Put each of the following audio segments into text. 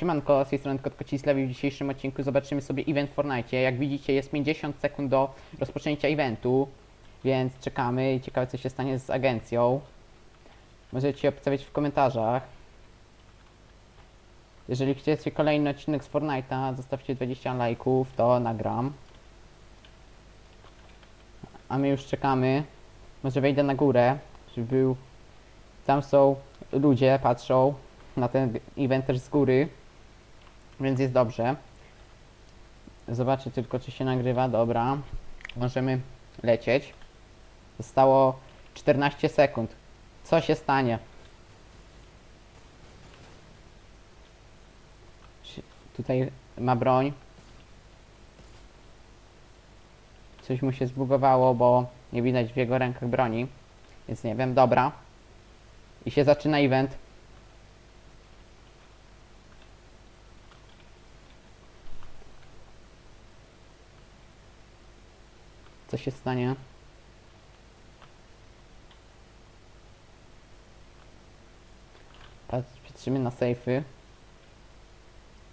Siemanko, z tej strony Kotko Cislewi. W dzisiejszym odcinku zobaczymy sobie event w Fortnite. Jak widzicie jest 50 sekund do rozpoczęcia eventu, więc czekamy i ciekawe co się stanie z agencją. Możecie obstawiać w komentarzach. Jeżeli chcecie kolejny odcinek z Fortnite'a, zostawcie 20 lajków, to nagram. A my już czekamy. Może wejdę na górę, żeby był... Tam są ludzie, patrzą na ten event też z góry, więc jest dobrze. Zobaczę tylko, czy się nagrywa. Dobra, możemy lecieć. Zostało 14 sekund. Co się stanie? Tutaj ma broń. Coś mu się zbugowało, bo nie widać w jego rękach broni. Więc nie wiem, dobra. I się zaczyna event. Się stanie? Patrz, patrzymy na sejfy.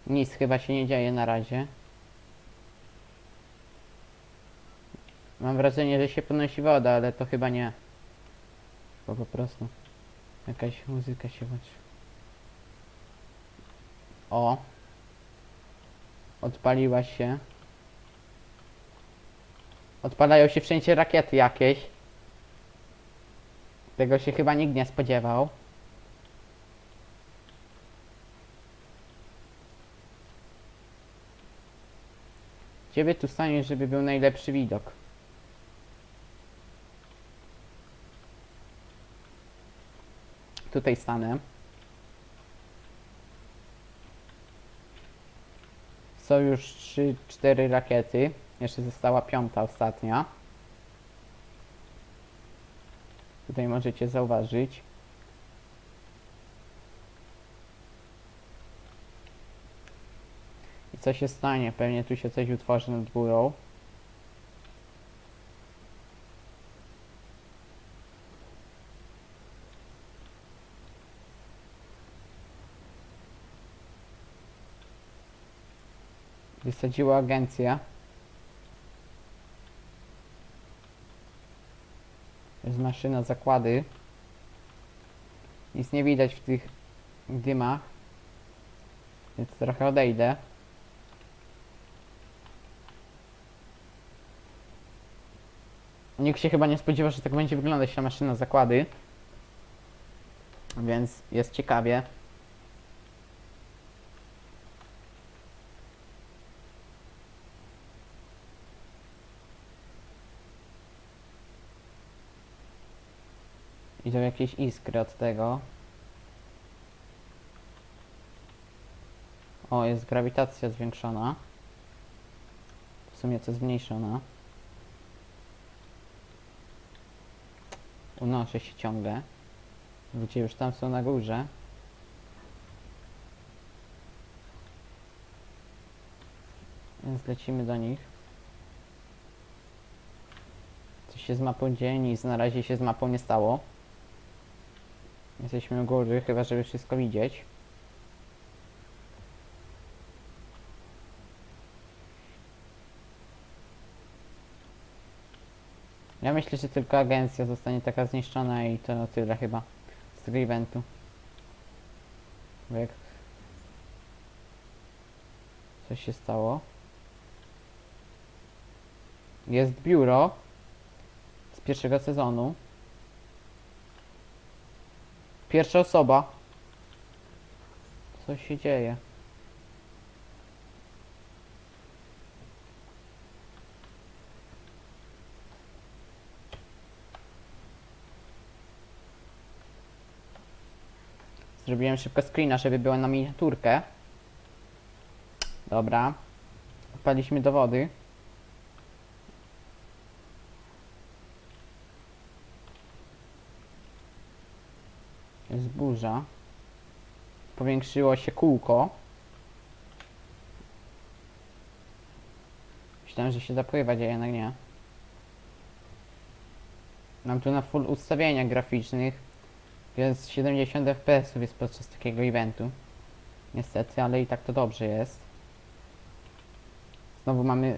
Nic chyba się nie dzieje na razie. Mam wrażenie, że się podnosi woda, ale to chyba nie. Bo po prostu jakaś muzyka się włączy. O! Odpaliła się. Odpalają się wszędzie rakiety jakieś. Tego się chyba nikt nie spodziewał. Ciebie tu stanie, żeby był najlepszy widok. Tutaj stanę. Są już 3-4 rakiety. Jeszcze została piąta, ostatnia. Tutaj możecie zauważyć. I co się stanie? Pewnie tu się coś utworzy nad górą. Wysadziła agencja. Jest maszyna zakłady. Nic nie widać w tych dymach. Więc trochę odejdę. Nikt się chyba nie spodziewa, że tak będzie wyglądać ta maszyna zakłady. Więc jest ciekawie. Idą jakieś iskry od tego. O, jest grawitacja zwiększona. W sumie to zmniejszona. Unoszę się ciągle. Ludzie już tam są na górze. Więc lecimy do nich. Coś się z mapą dzieje, nic na razie się z mapą nie stało. Jesteśmy u góry, chyba żeby wszystko widzieć. Ja myślę, że tylko agencja zostanie taka zniszczona i to tyle chyba z tego eventu. Jak... Coś się stało. Jest biuro z pierwszego sezonu. Pierwsza osoba. Co się dzieje? Zrobiłem szybko screena, żeby była na miniaturkę. Dobra. Wpadliśmy do wody. Jest burza. Powiększyło się kółko. Myślałem, że się da pływać, a jednak nie. Mam tu na full ustawienia graficznych, więc 70 fps jest podczas takiego eventu. Niestety, ale i tak to dobrze jest. Znowu mamy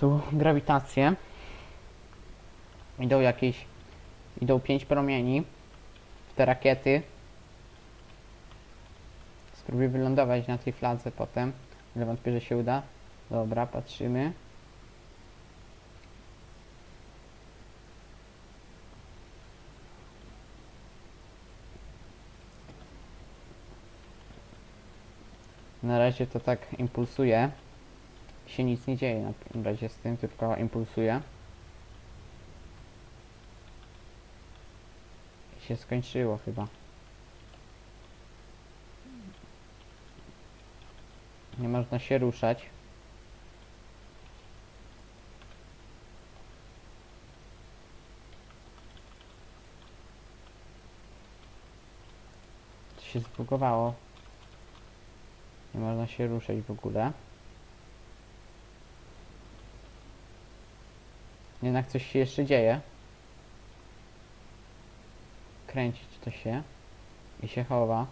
tu grawitację. Idą jakieś... Idą pięć promieni w te rakiety. Spróbuję wylądować na tej fladze potem, ale wątpię, że się uda. Dobra, patrzymy. Na razie to tak impulsuje. Się nic nie dzieje na razie z tym, tylko impulsuje. Się skończyło chyba. Nie można się ruszać. To się zbugowało. Nie można się ruszać w ogóle. Jednak coś się jeszcze dzieje. Kręcić to się. I się chowa.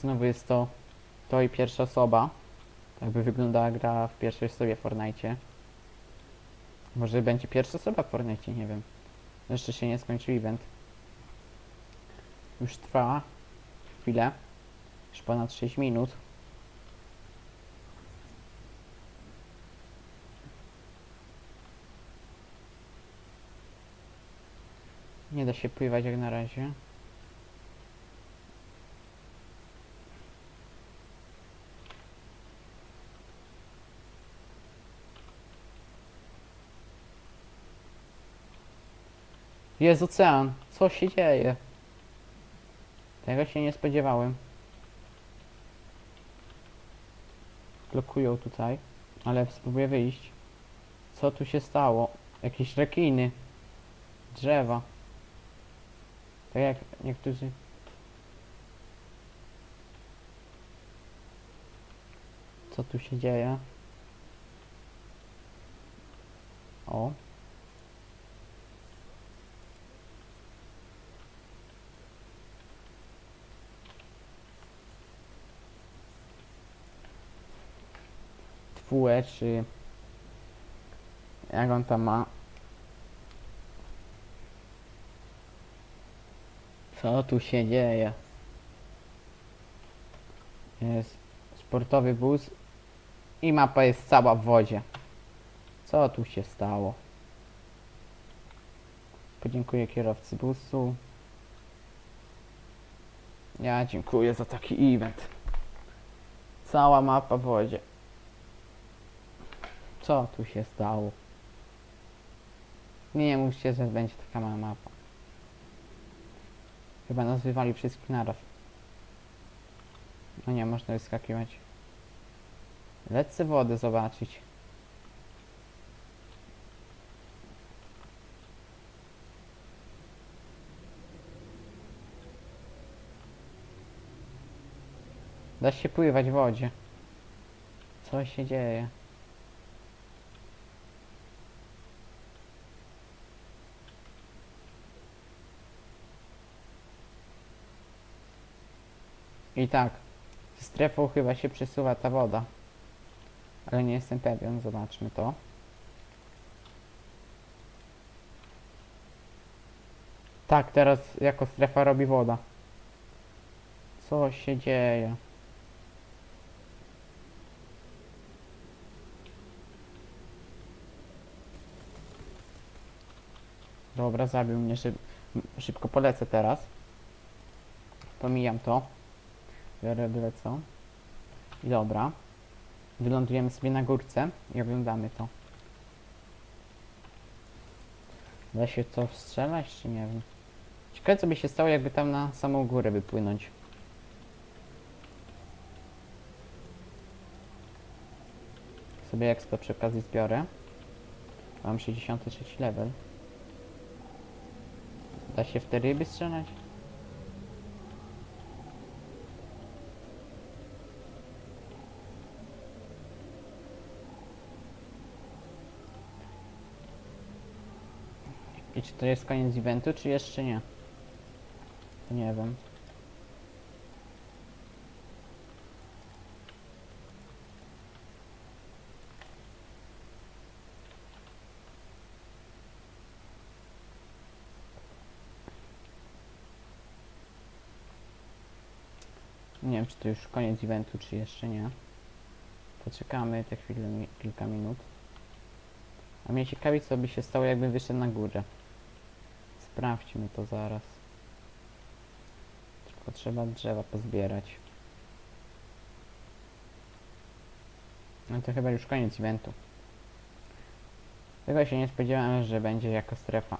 Znowu jest to to i pierwsza osoba. Tak by wyglądała gra w pierwszej osobie w Fortnite. Może będzie pierwsza osoba w Fortnite, nie wiem. Jeszcze się nie skończył event. Już trwa chwilę. Już ponad 6 minut. Nie da się pływać jak na razie. Jest ocean. Co się dzieje? Tego się nie spodziewałem. Blokują tutaj. Ale spróbuję wyjść. Co tu się stało? Jakieś rekiny. Drzewa. Tak jak niektórzy... Co tu się dzieje? O. Twue, czy jak on tam ma? Co tu się dzieje? Jest sportowy bus i mapa jest cała w wodzie. Co tu się stało? Podziękuję kierowcy busu. Ja dziękuję za taki event. Cała mapa w wodzie. Co tu się stało? Nie, nie mówcie, że będzie taka mała mapa. Chyba nas wywali wszystkich naraz. No nie, można wyskakiwać. Lecę wodę zobaczyć. Da się pływać w wodzie. Co się dzieje? I tak, strefą chyba się przesuwa ta woda. Ale nie jestem pewien, zobaczmy to. Tak, teraz jako strefa robi woda. Co się dzieje? Dobra, zabił mnie szyb szybko polecę teraz. Pomijam to. Biorę co. I dobra. Wylądujemy sobie na górce i oglądamy to. Da się to strzelać, czy nie wiem. Ciekawe co by się stało, jakby tam na samą górę wypłynąć. Sobie expo przy okazji zbiorę. Mam 63 level. Da się w te ryby strzelać? I czy to jest koniec eventu, czy jeszcze nie? Nie wiem. Nie wiem, czy to już koniec eventu, czy jeszcze nie. Poczekamy te chwilę, kilka minut. A mnie ciekawi, co by się stało, jakbym wyszedł na górę. Sprawdźmy to zaraz. Tylko trzeba drzewa pozbierać. No to chyba już koniec eventu. Tego się nie spodziewałem, że będzie jako strefa.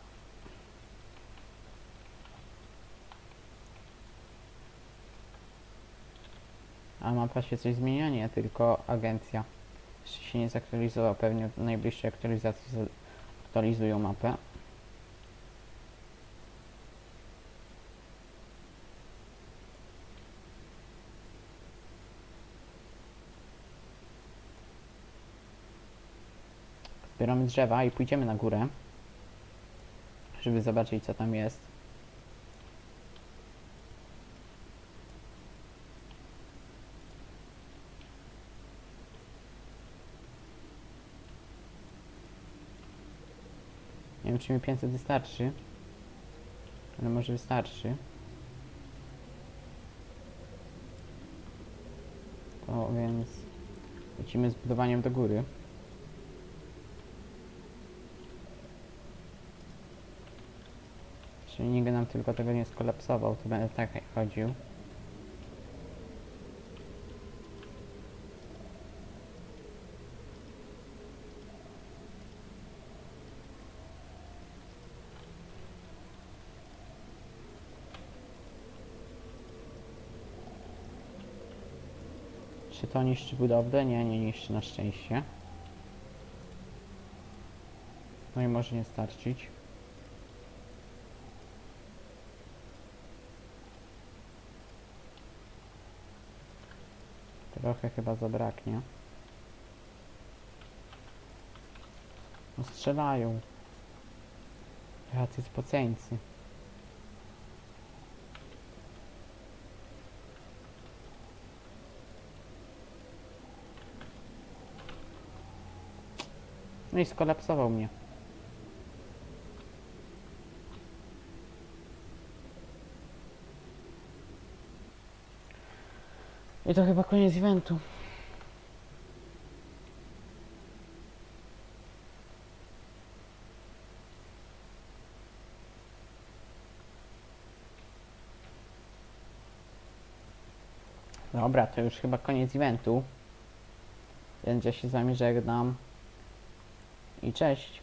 A mapa się coś zmienia? Nie, tylko agencja. Jeszcze się nie zaktualizował, pewnie w najbliższej aktualizacji za- aktualizują mapę. Zbieramy drzewa i pójdziemy na górę, żeby zobaczyć co tam jest. Nie wiem, czy mi 500 wystarczy. Ale może wystarczy. To więc lecimy z budowaniem do góry. Czyli nikt nam tylko tego nie skolapsował, to będę tak chodził. Czy to niszczy budowlę? Nie, nie niszczy na szczęście. No i może nie starczyć. Trochę chyba zabraknie. No strzelają. Jacy spoceńcy. No i skolapsował mnie. I to chyba koniec eventu. Dobra, to już chyba koniec eventu. Więc ja się z wami żegnam. I cześć.